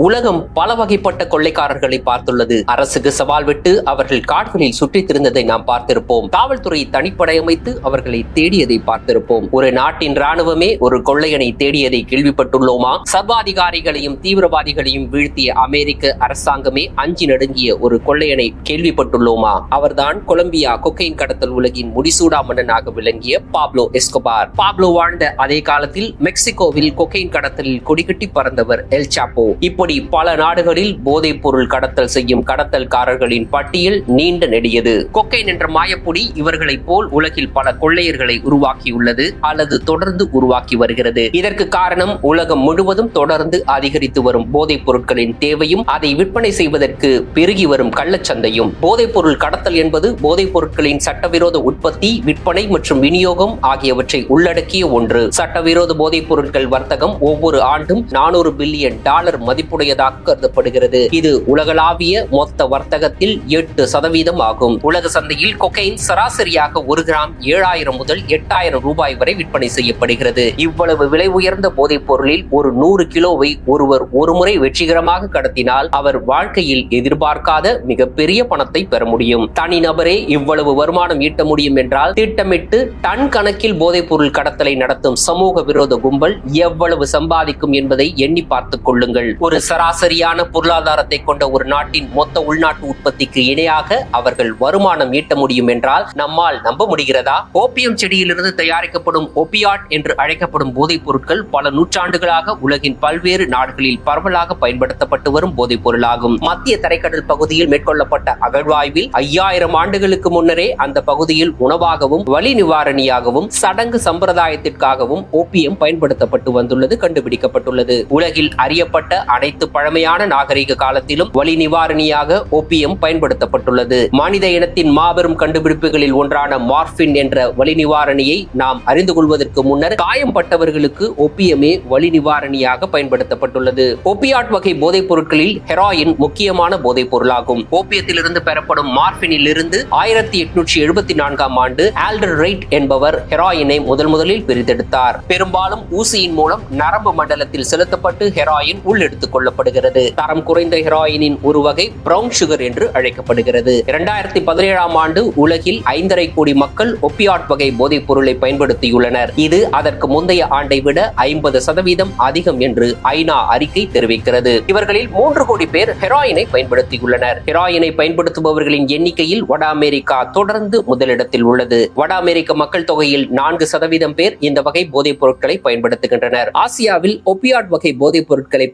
உலகம் பல வகைப்பட்ட கொள்ளைக்காரர்களை பார்த்துள்ளது. அரசுக்கு சவால் விட்டு அவர்கள் காடுகளில் சுற்றித் திரிந்ததை நாம் பார்த்திருப்போம். காவல்துறை தனிப்படை அமைத்து அவர்களை தேடியதை பார்த்திருப்போம். ஒரு நாட்டின் ராணுவமே ஒரு கொள்ளையனை தேடியதை கேள்விப்பட்டுள்ளோமா? சர்வாதிகாரிகளையும் தீவிரவாதிகளையும் வீழ்த்திய அமெரிக்க அரசாங்கமே அஞ்சி நடுங்கிய ஒரு கொள்ளையனை கேள்விப்பட்டுள்ளோமா? அவர்தான் கொலம்பியா கொக்கைன் கடத்தல் உலகின் முடிசூடா மன்னனாக விளங்கிய பாப்லோ எஸ்கோபார். பாப்லோ வாழ்ந்த அதே காலத்தில் மெக்சிகோவில் கொக்கைன் கடத்தலில் கொடிகட்டி பறந்தவர் எல் சாப்போ. இப்படி பல நாடுகளில் போதைப் பொருள் கடத்தல் செய்யும் கடத்தல்காரர்களின் பட்டியல் நீண்ட நெடியது. கொக்கைன் என்ற மாயப்புடி இவர்களைப் போல் உலகில் பல கொள்ளையர்களை உருவாக்கியுள்ளது அல்லது தொடர்ந்து உருவாக்கி வருகிறது. இதற்கு காரணம் உலகம் முழுவதும் தொடர்ந்து அதிகரித்து வரும் போதைப் பொருட்களின் தேவையும் அதை விற்பனை செய்வதற்கு பெருகி வரும் கள்ளச்சந்தையும். போதைப் பொருள் கடத்தல் என்பது போதைப் பொருட்களின் சட்டவிரோத உற்பத்தி விற்பனை மற்றும் விநியோகம் ஆகியவற்றை உள்ளடக்கிய ஒன்று. சட்டவிரோத போதைப் பொருட்கள் வர்த்தகம் ஒவ்வொரு ஆண்டும் நானூறு பில்லியன் டாலர் மதிப்புடையதாக கருதப்படுகிறது. இது உலகளாவிய மொத்த வர்த்தகத்தில் எட்டு சதவீதம் ஆகும். உலக சந்தையில் கொக்கைன் சராசரியாக ஒரு கிராம் ஏழாயிரம் முதல் எட்டாயிரம் ரூபாய் வரை விற்பனை செய்யப்படுகிறது. இவ்வளவு விலை உயர்ந்த போதைப் பொருளில் ஒரு நூறு கிலோவை ஒருவர் ஒருமுறை வெற்றிகரமாக கடத்தினால் அவர் வாழ்க்கையில் எதிர்பார்க்காத மிகப்பெரிய பணத்தை பெற முடியும். தனிநபரே இவ்வளவு வருமானம் ஈட்ட முடியும் என்றால் திட்டமிட்டு டன் கணக்கில் போதைப் பொருள் கடத்தலை நடத்தும் சமூக விரோத கும்பல் எவ்வளவு சம்பாதிக்கும் என்பதை எண்ணி பார்த்துக் கொள்ளுங்கள். ஒரு சராசரியான பொருளாதாரத்தை கொண்ட ஒரு நாட்டின் மொத்த உள்நாட்டு உற்பத்திக்கு இணையாக அவர்கள் வருமானம் ஈட்ட முடியும் என்றால் நம்மால் நம்ப முடிகிறதா? ஓபியம் செடியிலிருந்து தயாரிக்கப்படும் ஒபியாட் என்று அழைக்கப்படும் போதைப் பொருட்கள் பல நூற்றாண்டுகளாக உலகின் பல்வேறு நாடுகளில் பரவலாக பயன்படுத்தப்பட்டு வரும் போதைப் பொருளாகும். மத்திய தரைக்கடல் பகுதியில் மேற்கொள்ளப்பட்ட அகழ்வாய்வில் ஐயாயிரம் ஆண்டுகளுக்கு முன்னரே அந்த பகுதியில் உணவாகவும் வலி நிவாரணியாகவும் சடங்கு சம்பிரதாயத்திற்காகவும் ஓபியம் பயன்படுத்தப்பட்டு வந்துள்ளது கண்டுபிடிக்கப்பட்டுள்ளது. உலகில் அறியப்பட்ட அனைத்து பழமையான நாகரிக காலத்திலும் வலி நிவாரணியாக ஓபியம் பயன்படுத்தப்பட்டுள்ளது. மனித இனத்தின் மாபெரும் கண்டுபிடிப்புகளில் ஒன்றான மார்பின் என்ற வலி நிவாரணியை நாம் அறிந்து கொள்வதற்கு முன்னர் காயம் பட்டவர்களுக்கு ஒப்பியமே வலி நிவாரணியாக பயன்படுத்தப்பட்டுள்ளது. ஒப்பியாட் வகை போதைப் பொருட்களில் ஹெராயின் முக்கியமான போதைப் பொருளாகும். ஓப்பியத்திலிருந்து பெறப்படும் மார்பினில் இருந்து ஆயிரத்தி எட்நூற்றி எழுபத்தி நான்காம் ஆண்டு ஆல்டர் ரைட் என்பவர் ஹெராயினை முதல் முதலில் பிரித்தெடுத்தார். பெரும்பாலும் ஊசியின் மூலம் நரம்பு மண்டலத்தில் செலுத்தப்பட்டு ஹெராயின் உள்ளெடுத்துக் கொள்ளப்படுகிறது. தரம் குறைந்த ஹெராயினின் ஒரு வகை பிரவுன் சுகர் என்று அழைக்கப்படுகிறது. இரண்டாயிரத்தி பதினேழாம் ஆண்டு உலகில் ஐந்தரை கோடி மக்கள் ஒப்பியாட் வகை போதைப் பொருளை பயன்படுத்தியுள்ளனர். இது அதற்கு முந்தைய ஆண்டை விட ஐம்பது சதவீதம் அதிகம் என்று ஐநா அறிக்கை தெரிவிக்கிறது. இவர்களில் மூன்று கோடி பேர் ஹெராயினை பயன்படுத்தியுள்ளனர். ஹெராயினை பயன்படுத்துபவர்களின் எண்ணிக்கையில் வட அமெரிக்கா தொடர்ந்து முதலிடத்தில் உள்ளது. வட அமெரிக்க மக்கள் தொகையில் நான்கு சதவீதம் பேர் இந்த வகை போதைப் பொருட்களை பயன்படுத்துகின்றனர். ஆசியாவில் ஒப்பியாட் வகை போதைப் பொருட்களை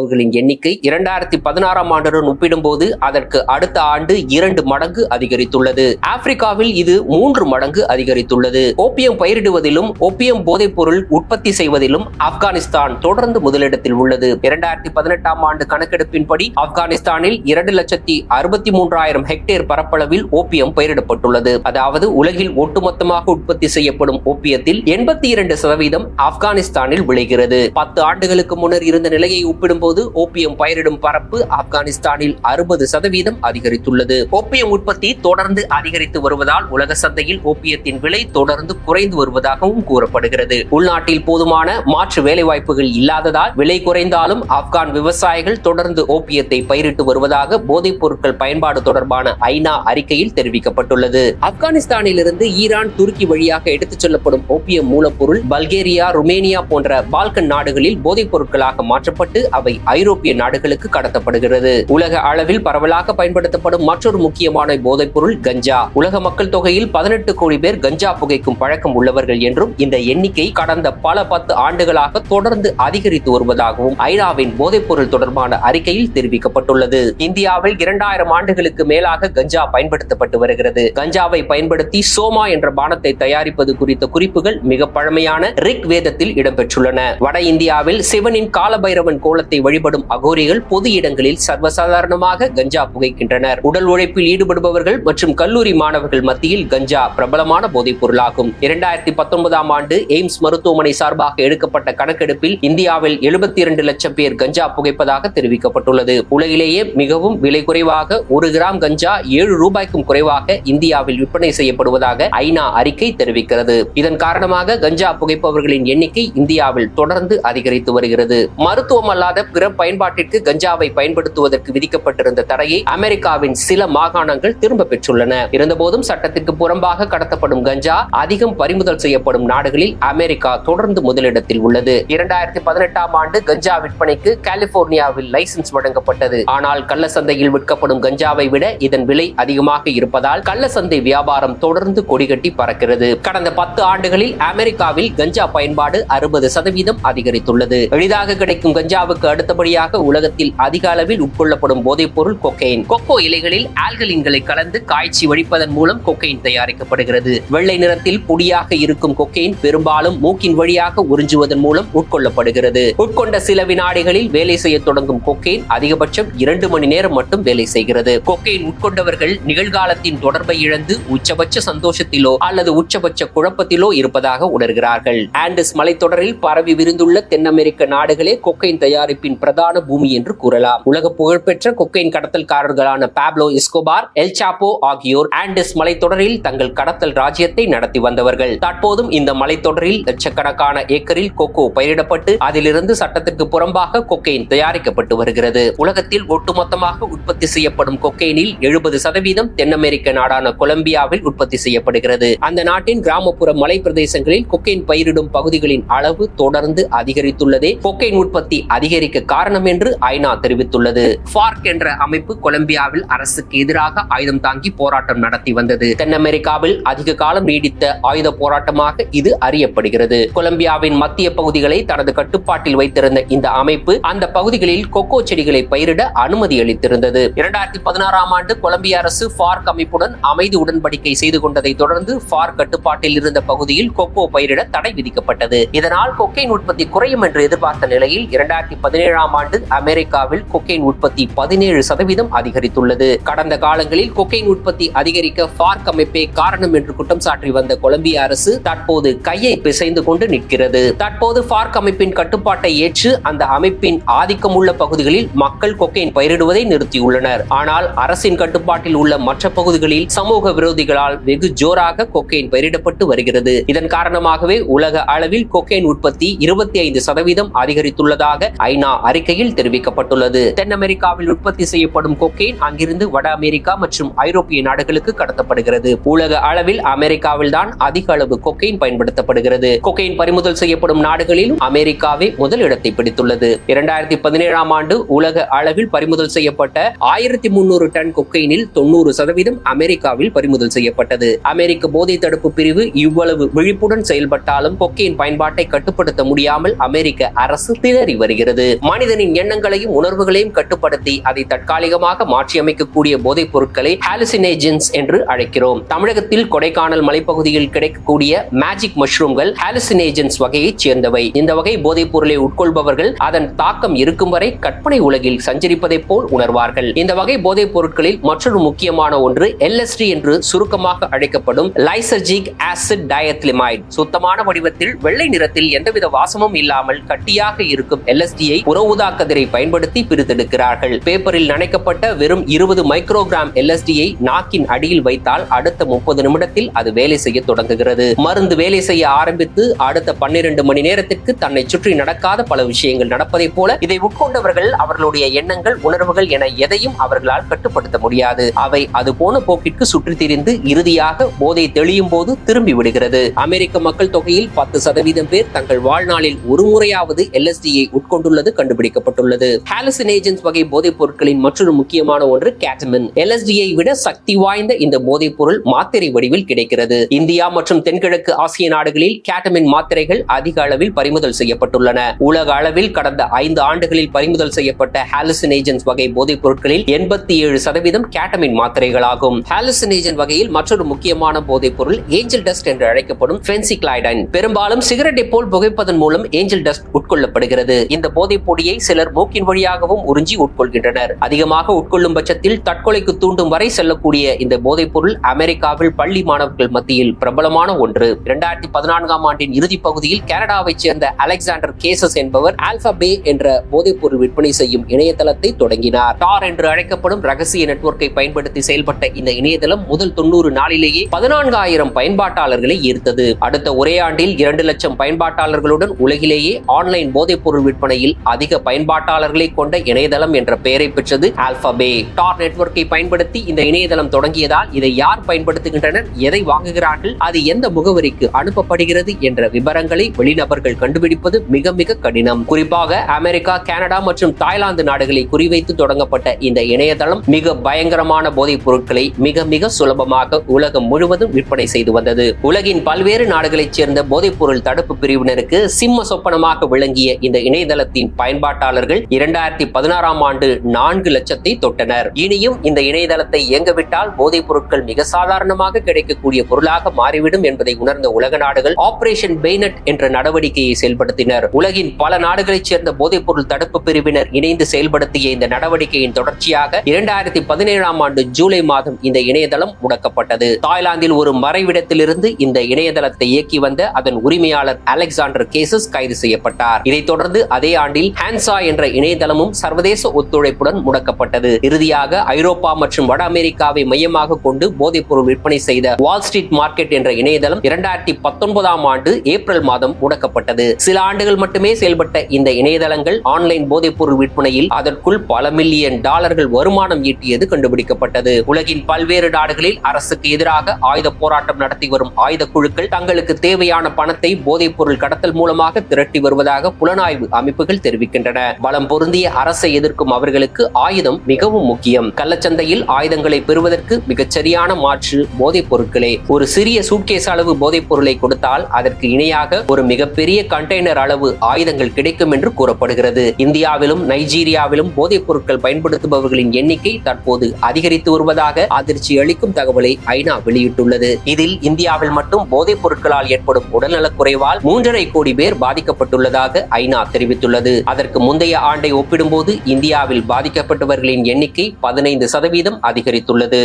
பயன்படுத்துபவர்களின் எண்ணிக்கை இரண்டாயிரத்தி பதினாறாம் ஆண்டுடன் ஒப்பிடும்போது அதற்கு அடுத்த ஆண்டு இரண்டு மடங்கு அதிகரித்துள்ளது. ஆப்பிரிக்காவில் இது மூன்று மடங்கு அதிகரித்துள்ளது. ஓப்பியம் பயிரிடுவதிலும் ஓப்பியம் போதைப் பொருள் உற்பத்தி செய்வதிலும் ஆப்கானிஸ்தான் தொடர்ந்து முதலிடத்தில் உள்ளது. இரண்டாயிரத்தி பதினெட்டாம் ஆண்டு கணக்கெடுப்பின்படி ஆப்கானிஸ்தானில் இரண்டு லட்சத்தி அறுபத்தி மூன்றாயிரம் ஹெக்டேர் பரப்பளவில் ஓப்பியம் பயிரிடப்பட்டுள்ளது. அதாவது உலகில் ஒட்டுமொத்தமாக உற்பத்தி செய்யப்படும் ஓப்பியத்தில் எண்பத்தி இரண்டு சதவீதம் ஆப்கானிஸ்தானில் விளைகிறது. பத்து ஆண்டுகளுக்கு முன்னர் இருந்த நிலையை ஒப்பிடும்போது ஓபியம் பயிரிடும் பரப்பு ஆப்கானிஸ்தானில் அறுபது சதவீதம் அதிகரித்துள்ளது. ஓப்பியம் உற்பத்தி தொடர்ந்து அதிகரித்து வருவதால் உலக சந்தையில் ஓப்பியத்தின் விலை தொடர்ந்து குறைந்து வருவதாகவும் கூறப்படுகிறது. உள்நாட்டில் போதுமான மாற்று வேலைவாய்ப்புகள் இல்லாததால் விலை குறைந்தாலும் ஆப்கான் விவசாயிகள் தொடர்ந்து ஓப்பியத்தை பயிரிட்டு வருவதாக போதைப் பொருட்கள் பயன்பாடு தொடர்பான ஐநா அறிக்கையில் தெரிவிக்கப்பட்டுள்ளது. ஆப்கானிஸ்தானில் இருந்து ஈரான் துருக்கி வழியாக எடுத்துச் செல்லப்படும் ஓப்பியம் மூலப்பொருள் பல்கேரியா ருமேனியா போன்ற பால்கன் நாடுகளில் போதைப் பொருட்களாக மாற்றப்பட்டு அவை ஐரோப்பிய நாடுகளுக்கு கடத்தப்படுகிறது. உலக அளவில் பரவலாக பயன்படுத்தப்படும் மற்றொரு முக்கியமான போதைப் பொருள் கஞ்சா. உலக மக்கள் தொகையில் பதினெட்டு கோடி பேர் கஞ்சா புகைக்கும் பழக்கம் உள்ளவர்கள் என்றும் இந்த எண்ணிக்கை கடந்த பல பத்து ஆண்டுகளாக தொடர்ந்து அதிகரித்து வருவதாகவும் ஐநாவின் போதைப் பொருள் தொடர்பான அறிக்கையில் தெரிவிக்கப்பட்டுள்ளது. இந்தியாவில் இரண்டாயிரம் ஆண்டுகளுக்கு மேலாக கஞ்சா பயன்படுத்தப்பட்டு வருகிறது. கஞ்சாவை பயன்படுத்தி சோமா என்ற பானத்தை தயாரிப்பது குறித்த குறிப்புகள் மிக பழமையான ரிக் வேதத்தில் இடம்பெற்றுள்ளன. வட இந்தியாவில் சிவனின் காலபைரவன் கோலத்தை வழிபடும் அகோரிகள் பொது இடங்களில் சர்வசாதாரணமாக கஞ்சா புகைக்கின்றனர். உடல் உழைப்பில் ஈடுபடுபவர்கள் மற்றும் கல்லூரி மாணவர்கள் மத்தியில் கஞ்சா பிரபலமான போதைப் பொருளாகும். இரண்டாயிரத்தி பத்தொன்பதாம் ஆண்டு எய்ம்ஸ் மருத்துவமனை சார்பாக எடுக்கப்பட்ட கணக்கெடுப்பில் இந்தியாவில் எழுபத்தி இரண்டு லட்சம் பேர் கஞ்சா புகைப்பதாக தெரிவிக்கப்பட்டுள்ளது. உலகிலேயே மிகவும் விலை குறைவாக ஒரு கிராம் கஞ்சா ஏழு ரூபாய்க்கும் குறைவாக இந்தியாவில் விற்பனை செய்யப்படுவதாக ஐநா அறிக்கை தெரிவிக்கிறது. இதன் காரணமாக கஞ்சா புகைப்பவர்களின் எண்ணிக்கை இந்தியாவில் தொடர்ந்து அதிகரித்து வருகிறது. மருத்துவம் அல்லாத பிற கிராம் பயன்பாட்டிற்கு கஞ்சாவை பயன்படுத்துவதற்கு விதிக்கப்பட்டிருந்த தடையை அமெரிக்காவின் சில மாகாணங்கள் திரும்ப பெற்றுள்ளன. இருந்தபோதும் சட்டத்திற்கு புறம்பாக கடத்தப்படும் கஞ்சா அதிகம் பறிமுதல் செய்யப்படும் நாடுகளில் அமெரிக்கா தொடர்ந்து முதலிடத்தில் உள்ளது. இரண்டாயிரத்தி பதினெட்டாம் ஆண்டு கஞ்சா விற்பனைக்கு கலிபோர்னியாவில் லைசன்ஸ் வழங்கப்பட்டது. ஆனால் கள்ள சந்தையில் விற்கப்படும் கஞ்சாவை விட இதன் விலை அதிகமாக இருப்பதால் கள்ள சந்தை வியாபாரம் தொடர்ந்து கொடிகட்டி பறக்கிறது. கடந்த பத்து ஆண்டுகளில் அமெரிக்காவில் கஞ்சா பயன்பாடு அறுபது சதவீதம் அதிகரித்துள்ளது. எளிதாக கிடைக்கும் கஞ்சாவுக்கு அடுத்தபடியாக உலகத்தில் அதிக அளவில் உட்கொள்ளப்படும் போதைப் பொருள் கொக்கைன். கொக்கோ இலைகளில் ஆல்கலின்களை கலந்து காய்ச்சி வடிப்பதன் மூலம் கொக்கைன் தயாரிக்கப்படுகிறது. வெள்ளை நிறத்தில் பொடியாக இருக்கும் கொக்கைன் பெரும்பாலும் மூக்கின் வழியாக உறிஞ்சுவதன் மூலம் உட்கொள்ளப்படுகிறது. உட்கொண்ட சில வினாடிகளில் வேலை செய்ய தொடங்கும் கொக்கைன் அதிகபட்சம் இரண்டு மணி நேரம் மட்டும் வேலை செய்கிறது. கொக்கைன் உட்கொண்டவர்கள் நிகழ்காலத்தின் தொடர்பை இழந்து உச்சபட்ச சந்தோஷத்திலோ அல்லது உச்சபட்ச குழப்பத்திலோ இருப்பதாக உணர்கிறார்கள். ஆண்டஸ் மலைத்தொடரில் பரவி விரிந்துள்ள தென் அமெரிக்க நாடுகளே கொக்கைன் தயாரிப்பின் பிரதான பூமி என்று கூறலாம். உலக புகழ்பெற்ற கொக்கைன் கடத்தல்காரர்களான பாப்லோ எஸ்கோபார் எல் சாப்போ ஆகியோர் ஆண்டிஸ் மலைத்தொடரில் தங்கள் கடத்தல் ராஜ்யத்தை நடத்தி வந்தவர்கள். தற்போதும் இந்த மலைத்தொடரில் லட்சக்கணக்கான ஏக்கரில் கொக்கோ பயிரிடப்பட்டு அதிலிருந்து சட்டத்திற்கு புறம்பாக கொக்கைன் தயாரிக்கப்பட்டு வருகிறது. உலகத்தில் ஒட்டுமொத்தமாக உற்பத்தி செய்யப்படும் கொக்கைனில் எழுபது சதவீதம் தென் அமெரிக்க நாடான கொலம்பியாவில் உற்பத்தி செய்யப்படுகிறது. அந்த நாட்டின் கிராமப்புற மலை பிரதேசங்களில் கொக்கைன் பயிரிடும் பகுதிகளின் அளவு தொடர்ந்து அதிகரித்துள்ளதே. கொக்கைன் உற்பத்தி அதிகரிக்க காரணம் என்று ஐநா தெரிவித்துள்ளது. பார்க் என்ற அமைப்பு கொலம்பியாவில் அரசுக்கு எதிராக ஆயுதம் தாங்கி போராட்டம் நடத்தி வந்தது. தென் அமெரிக்காவில் அதிக காலம் நீடித்த ஆயுத போராட்டமாக இது அறியப்படுகிறது. கொலம்பியாவின் மத்திய பகுதிகளை தனது கட்டுப்பாட்டில் வைத்திருந்த இந்த அமைப்பு அந்த பகுதிகளில் கொக்கோ செடிகளை பயிரிட அனுமதி அளித்திருந்தது. இரண்டாயிரத்தி பதினாறாம் ஆண்டு கொலம்பிய அரசு ஃபார்க் அமைப்புடன் அமைதி உடன்படிக்கை செய்து கொண்டதை தொடர்ந்து ஃபார்க் கட்டுப்பாட்டில் இருந்த பகுதியில் கொக்கோ பயிரிட தடை விதிக்கப்பட்டது. இதனால் கொக்கைன் உற்பத்தி குறையும் என்று எதிர்பார்த்த நிலையில் இரண்டாயிரத்தி பதினேழு ஏழாம் ஆண்டு அமெரிக்காவில் கொக்கைன் உற்பத்தி பதினேழு சதவீதம் அதிகரித்துள்ளது. கடந்த காலங்களில் கொக்கைன் உற்பத்தி அதிகரிக்க பார்க் அமைப்பே காரணம் என்று குற்றம் சாட்டி வந்த கொலம்பிய அரசு தற்போது கையை பிசைந்து கொண்டு நிற்கிறது. தற்போது பார்க் அமைப்பின் கட்டுப்பாட்டை ஏற்று அந்த அமைப்பின் ஆதிக்கம் உள்ள பகுதிகளில் மக்கள் கொக்கைன் பயிரிடுவதை நிறுத்தியுள்ளனர். ஆனால் அரசின் கட்டுப்பாட்டில் உள்ள மற்ற பகுதிகளில் சமூக விரோதிகளால் வெகு ஜோராக கொக்கைன் பயிரிடப்பட்டு வருகிறது. இதன் காரணமாகவே உலக அளவில் கொக்கைன் உற்பத்தி இருபத்தி ஐந்து சதவீதம் அதிகரித்துள்ளதாக ஐநா அறிக்கையில் தெரிவிக்கப்பட்டுள்ளது. தென் அமெரிக்காவில் உற்பத்தி செய்யப்படும் கொக்கெயின் அங்கிருந்து வட அமெரிக்கா மற்றும் ஐரோப்பிய நாடுகளுக்கு கடத்தப்படுகிறது. உலக அளவில் அமெரிக்காவில் தான் அதிக அளவு கொக்கெயின் பயன்படுத்தப்படுகிறது. கொக்கெயின் பறிமுதல் செய்யப்படும் நாடுகளிலும் அமெரிக்காவே முதல் இடத்தை பிடித்துள்ளது. இரண்டாயிரத்தி பதினேழாம் ஆண்டு உலக அளவில் பறிமுதல் செய்யப்பட்ட ஆயிரத்தி முன்னூறு டன் கொக்கைனில் தொண்ணூறு சதவீதம் அமெரிக்காவில் பறிமுதல் செய்யப்பட்டது. அமெரிக்க போதை தடுப்பு பிரிவு இவ்வளவு விழிப்புடன் செயல்பட்டாலும் கொக்கையின் பயன்பாட்டை கட்டுப்படுத்த முடியாமல் அமெரிக்க அரசு திணறி வருகிறது. மனிதனின் எண்ணங்களையும் உணர்வுகளையும் கட்டுப்படுத்தி அதை தற்காலிகமாக மாற்றியமைக்கக்கூடிய போதைப் பொருட்களை ஹாலுசினேஜன்ஸ் என்று அழைக்கிறோம். தமிழகத்தில் கொடைக்கானல் மலைப்பகுதியில் கிடைக்கக்கூடிய மேஜிக் மஷ்ரூம்கள் ஹாலுசினேஜன்ஸ் வகையைச் சேர்ந்தவை. இந்த வகை போதைப் பொருளை உட்கொள்பவர்கள் அதன் தாக்கம் இருக்கும் வரை கற்பனை உலகில் சஞ்சரிப்பதைப் போல் உணர்வார்கள். இந்த வகை போதைப் பொருட்களில் மற்றொரு முக்கியமான ஒன்று எல்எஸ்டி என்று சுருக்கமாக அழைக்கப்படும் லைசர்ஜிக் ஆசிட் டயத்லிமைட் சுத்தமான வடிவத்தில் வெள்ளை நிறத்தில் எந்தவித வாசமும் இல்லாமல் கட்டியாக இருக்கும் எல்எஸ்டியை ஒரு ஊதா கதிரை பயன்படுத்தி பிரித்தெடுக்கிறார்கள். பேப்பரில் நனைக்கப்பட்ட வெறும் இருபது மைக்ரோகிராம் எல்எஸ்டியை நாக்கின் அடியில் வைத்தால் அடுத்த முப்பது நிமிடத்தில் அது வேலை செய்ய தொடங்குகிறது. மருந்து வேலை செய்ய ஆரம்பித்து அடுத்த பன்னிரண்டு மணி நேரத்திற்கு தன்னை சுற்றி நடக்காத பல விஷயங்கள் நடப்பதைப் போல இதை உட்கொண்டவர்கள் அவர்களுடைய எண்ணங்கள் உணர்வுகள் என எதையும் அவர்களால் கட்டுப்படுத்த முடியாது. அவை அது போன போக்கிற்கு சுற்றி திரிந்து இறுதியாக போதை தெளியும் போது திரும்பி விடுகிறது. அமெரிக்க மக்கள் தொகையில் பத்து சதவீதம் பேர் தங்கள் வாழ்நாளில் ஒரு முறையாவது எல்எஸ்டியை உட்கொண்டுள்ளது கண்டு கண்டுபிடிக்கப்பட்டுள்ளது. ஹாலுசினேஜன்ஸ் வகை போதைப் பொருட்களின் மற்றொரு முக்கியமான ஒன்று கேட்டமின் எல்எஸ்டியை விட சக்தி வாய்ந்த இந்த போதைப் பொருள் மாத்திரை வடிவில் கிடைக்கிறது. இந்தியா மற்றும் தென்கிழக்கு ஆசிய நாடுகளில் கேட்டமின் மாத்திரைகள் அதிக அளவில் பறிமுதல் செய்யப்பட்டுள்ளன. உலக அளவில் கடந்த ஐந்து ஆண்டுகளில் பறிமுதல் செய்யப்பட்ட ஹாலுசினேஜன்ஸ் வகை போதைப் பொருட்களில் எண்பத்தி ஏழு சதவீதம் கேட்டமின் மாத்திரைகளாகும். ஹாலுசினேஜன் வகையில் மற்றொரு முக்கியமான போதைப் பொருள் ஏஞ்சல் டஸ்ட் என்று அழைக்கப்படும் ஃபென்சிக்ளைடைன் பெரும்பாலும் சிகரெட்டை போல் புகைப்பதன் மூலம் ஏஞ்சல் டஸ்ட் உட்கொள்ளப்படுகிறது. இந்த போதைப் பொடியை சிலர் மூக்கின் வழியாகவும் உறிஞ்சி உட்கொள்கின்றனர். அதிகமாக உட்கொள்ளும் பட்சத்தில் தற்கொலைக்கு தூண்டும் வரை செல்லக்கூடிய இந்த போதைப் பொருள் அமெரிக்காவில் பள்ளி மாணவர்கள் மத்தியில் பிரபலமான ஒன்று. இரண்டாயிரத்தி பதினான்காம் ஆண்டின் இறுதிப் பகுதியில் கனடாவைச் சேர்ந்த அலெக்சாண்டர் கேசஸ் என்பவர் ஆல்பாபே என்ற போதைப் பொருள் விற்பனை செய்யும் இணையதளத்தை தொடங்கினார். டார் என்று அழைக்கப்படும் ரகசிய நெட்வொர்க்கை பயன்படுத்தி செயல்பட்ட இந்த இணையதளம் முதல் தொண்ணூறு நாளிலேயே பதினான்காயிரம் பயன்பாட்டாளர்களை ஈர்த்தது. அடுத்த ஒரே ஆண்டில் இரண்டு லட்சம் பயன்பாட்டாளர்களுடன் உலகிலேயே ஆன்லைன் போதைப் பொருள் விற்பனையில் அதிக பயன்பாட்டாளர்களை கொண்ட இணையதளம் என்ற பெயரை பெற்றது ஆல்பாபே டார் நெட்வொர்க்கை பயன்படுத்தி இந்த இணையதளம் தொடங்கியதால் இதை யார் பயன்படுத்துகின்றனர் எதை வாங்குகிறார்கள் அது எந்த முகவரிக்கு அனுப்பப்படுகிறது என்ற விவரங்களை வெளிநபர்கள் கண்டுபிடிப்பது மிக மிக கடினம். குறிப்பாக அமெரிக்கா கனடா மற்றும் தாய்லாந்து நாடுகளை குறிவைத்து தொடங்கப்பட்ட இந்த இணையதளம் மிக பயங்கரமான போதைப் பொருட்களை மிக மிக சுலபமாக உலகம் முழுவதும் விற்பனை செய்து வந்தது. உலகின் பல்வேறு நாடுகளைச் சேர்ந்த போதைப் பொருள் தடுப்பு பிரிவினருக்கு சிம்ம சொப்பனமாக விளங்கிய இந்த இணையதளத்தின் பயன்பாட்டாளர்கள் இரண்டாயிரத்தி பதினாறாம் ஆண்டு நான்கு லட்சத்தை தொட்டனர். இனியும் இந்த இணையதளத்தை இயங்கவிட்டால் போதைப் பொருட்கள் மிக சாதாரணமாக கிடைக்கக்கூடிய பொருளாக மாறிவிடும் என்பதை உணர்ந்த உலக நாடுகள் ஆபரேஷன் பெய்னட் என்ற நடவடிக்கையை செயல்படுத்தினர். உலகின் பல நாடுகளைச் சேர்ந்த போதைப் பொருள் தடுப்பு பிரிவினர் இணைந்து செயல்படுத்திய இந்த நடவடிக்கையின் தொடர்ச்சியாக இரண்டாயிரத்தி பதினேழாம் ஆண்டு ஜூலை மாதம் இந்த இணையதளம் முடக்கப்பட்டது. தாய்லாந்தில் ஒரு மறைவிடத்திலிருந்து இந்த இணையதளத்தை இயக்கி வந்த அதன் உரிமையாளர் அலெக்சாண்டர் கேசஸ் கைது செய்யப்பட்டார். இதைத் தொடர்ந்து அதே ஆண்டில் ஹான்சா என்ற இணையதளமும் சர்வதேச ஒத்துழைப்புடன் முடக்கப்பட்டது. இறுதியாக ஐரோப்பா மற்றும் வட அமெரிக்காவை மையமாக கொண்டு போதைப் பொருள் விற்பனை செய்த வால் ஸ்ட்ரீட் மார்க்கெட் என்ற இணையதளம் இரண்டாயிரத்தி பத்தொன்பதாம் ஆண்டு ஏப்ரல் மாதம் முடக்கப்பட்டது. சில ஆண்டுகள் மட்டுமே செயல்பட்ட இந்த இணையதளங்கள் ஆன்லைன் போதைப் பொருள் விற்பனையில் அதற்குள் பல மில்லியன் டாலர்கள் வருமானம் ஈட்டியது கண்டுபிடிக்கப்பட்டது. உலகின் பல்வேறு நாடுகளில் அரசுக்கு எதிராக ஆயுத போராட்டம் நடத்தி வரும் ஆயுத குழுக்கள் தங்களுக்கு தேவையான பணத்தை போதைப் பொருள் கடத்தல் மூலமாக திரட்டி வருவதாக புலனாய்வு அமைப்புகள் தெரிவிக்கின்றன. இருக்கின்றன. பலம் பொருந்திய அரசை எதிர்க்கும் அவர்களுக்கு ஆயுதம் மிகவும் முக்கியம். கள்ளச்சந்தையில் ஆயுதங்களை பெறுவதற்கு மிகச்சரியான மாற்று போதைப் பொருட்களே. ஒரு சிறிய சூட்கேஸ் அளவு போதைப் பொருளை கொடுத்தால் அதற்கு இணையாக ஒரு மிகப்பெரிய கண்டெய்னர் அளவு ஆயுதங்கள் கிடைக்கும் என்று கூறப்படுகிறது. இந்தியாவிலும் நைஜீரியாவிலும் போதைப் பொருட்கள் பயன்படுத்துபவர்களின் எண்ணிக்கை தற்போது அதிகரித்து வருவதாக அதிர்ச்சி அளிக்கும் தகவலை ஐநா வெளியிட்டுள்ளது. இதில் இந்தியாவில் மட்டும் போதைப் பொருட்களால் ஏற்படும் உடல்நலக் குறைவால் மூன்றரை கோடி பேர் பாதிக்கப்பட்டுள்ளதாக ஐநா தெரிவித்துள்ளது. அதற்கு முந்தைய ஆண்டை ஒப்பிடும்போது இந்தியாவில் பாதிக்கப்பட்டவர்களின் எண்ணிக்கை பதினைந்து சதவீதம் அதிகரித்துள்ளது.